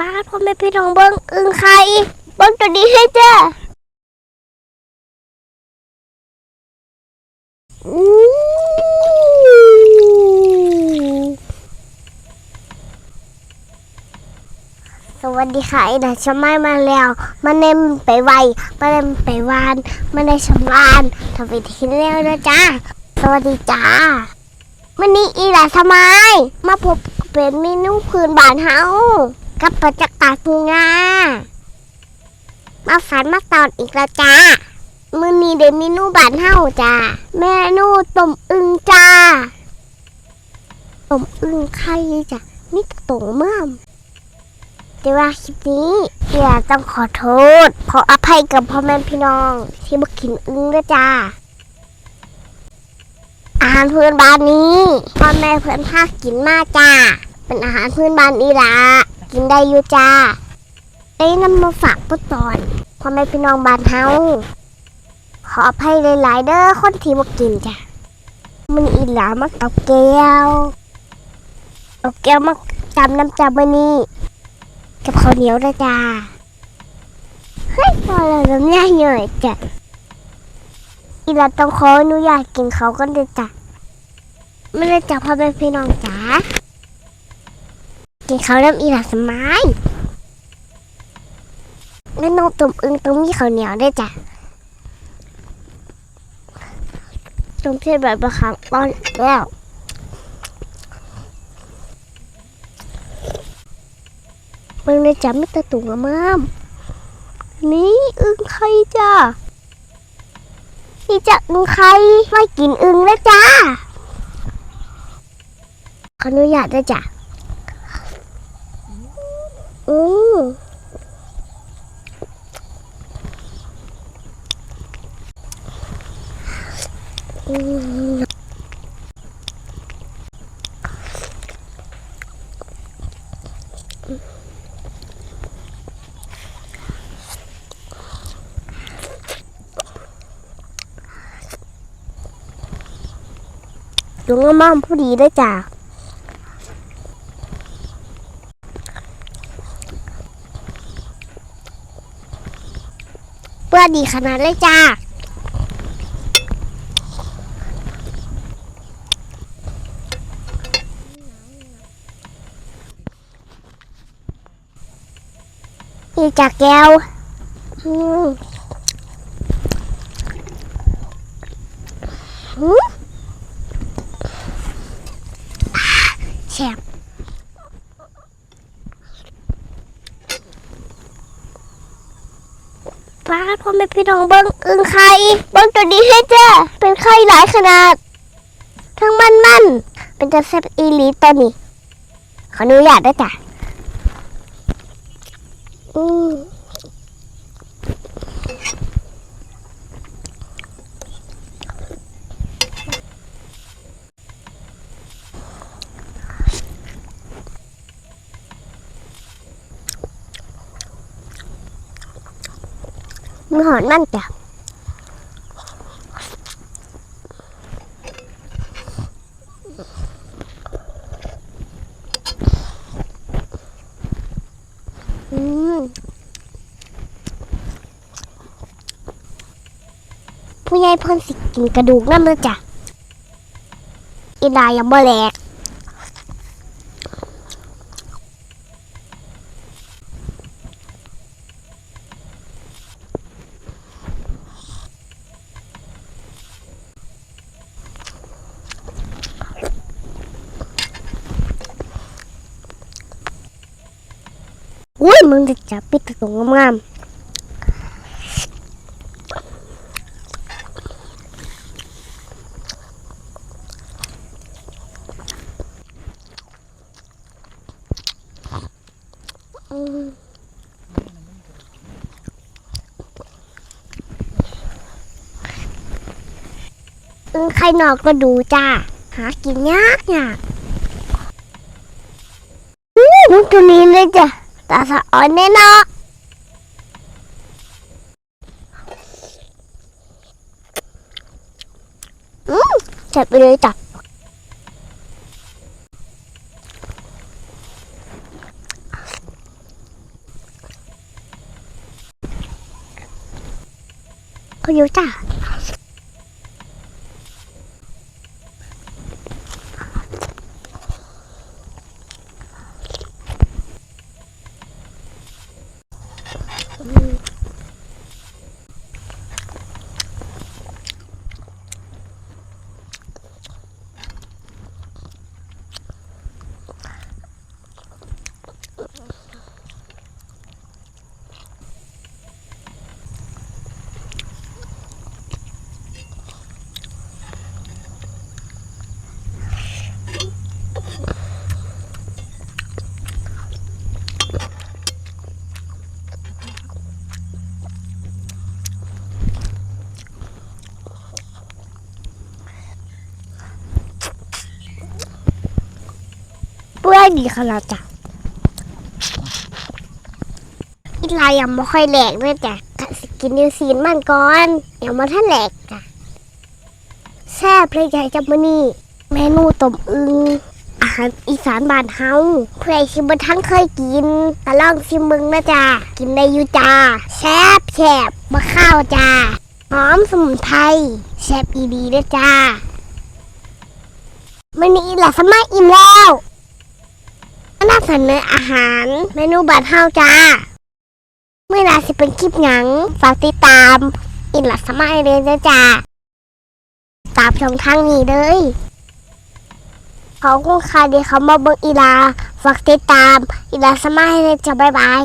ป้าพ่อแม่พี่น้องเบิ้งอึงไข่เบิ้งตัวนี้ให้เจ้าสวัสดีค่ะไอ้ดาชะไม้มาแล้วมาเนมไปไวมาเนมไปวานมาในชำวานทำไปทีแล้วนะจ้าสวัสดีจ้าวันนี้อีหลาทำไมมาพบเป็นเมนูพื้นบ้านเฮา กับประจักษ์ตาปูงามาฝันมาตอนอีกแล้วจ้า มือนี้เดเมนูบานเฮาจ้าเมนูต้มอึงจ้าต้มอึงไข่จ้ะนี่ตงเมื่อมแต่ว่าคลิปนี้อยากต้องขอโทษ ขออภัยกับพ่อแม่พี่น้อง ที่มากินอึงด้วยจ้าอาหารพื้นบ้านนี้พ่อแม่เพื่อนพาคกินมากจ้า เป็นอาหารพื้นบ้านอีหละ กินได้อยู่จ้าได้นำมาฝากผู้ตอนพ่อแม่พี่น้องบ้านเฮาขออภัยหลายๆเด้อคนที่มากินจ้ะมันอีหลามาเอาแก้วเอาแก้วมาจำน้ำจำมันนี้กับข้าวเหนียวด้วยจ้าเฮ้ยพอแล้วน้ำยาเหนื่อยจ้ะอีหลาต้องขออนุญาตกินเขากันเลยจ้ะไม่ได้จับพ่อแม่พี่น้องจ้า กินเขาวน้ำอีหลาสมัยแล้วน้องตุ่มอึงต้องมีข้าวเหนียวได้จ้ะตุ้มเส้นแบบประคังตอนแล้วมึงเลยจ้ะไม่ตะตุ่งอะมามนี่อึงไข่จ้านี่จะอึงไข่ไม่กินอึงแล้วจ้าขออนุญาตได้จ้ะอืม ลุงก็มั่มผู้ดีได้จ้ะเพื่อดีขนาดเลยจ้านี่จากแก้วอืมหืมแซ่ บป้าพ่อแม่พี่น้องเบิ้งอึงไข่เบิ้งตัวนี้ให้เจ้าเป็นไข่หลายขนาด ทั้งมันมันเป็นจะแซ่บอีลีตัวนี้ขออนุญาตด้วยจ้ะ อืม มือหอนมันจ้ะอืมผู้ใหญ่พิ่นสิกินกระดูกนั่นเลยจ้ะอีดายังบ่แหลก มึงจะจับปิดตรงงามใครนอกก็ดูจ้า หากินยากยากอู้ตัวนี้เลยจ้ะ That's on and off. 음, 잘 뿌려있 다. 그리고 자. จัดไปเลยจ้ะเขาอยู่จ้าเปื่อยดีขนาดจ้ะอีลายยังไม่ค่อยแหลกด้วยจ้ะกะสิกินนิวซีนมันก่อนยังมาท่านแหลกจ้ะแซ่บเลยจ้ะจับมานี่เมนูต้มอึงอาหารอีสานบ้านเฮาเพื่อชิมบทั้งเคยกินก็ลองชิมมึงนะจ้ะกินได้อยู่จ้าแซ่บแซ่บมะข้าวจ้าหอมสมุนไพรแซ่บอีดีด้วยจ้ามันนี้หละสมัยอิ่มแล้ว นำเสนออาหาร เมนูบ้านเฮาจ้า เมื่อไหรสิเป็นคลิปหยัง ฝากติดตาม อินหลักสมัยเลยนจ้า ตามชมทางนี้เลยขอบคุณค่ะที่เขามาเบิ่งอีลา ฝากติดตาม อีลาสมัยเลยจ้าบ๊ายบาย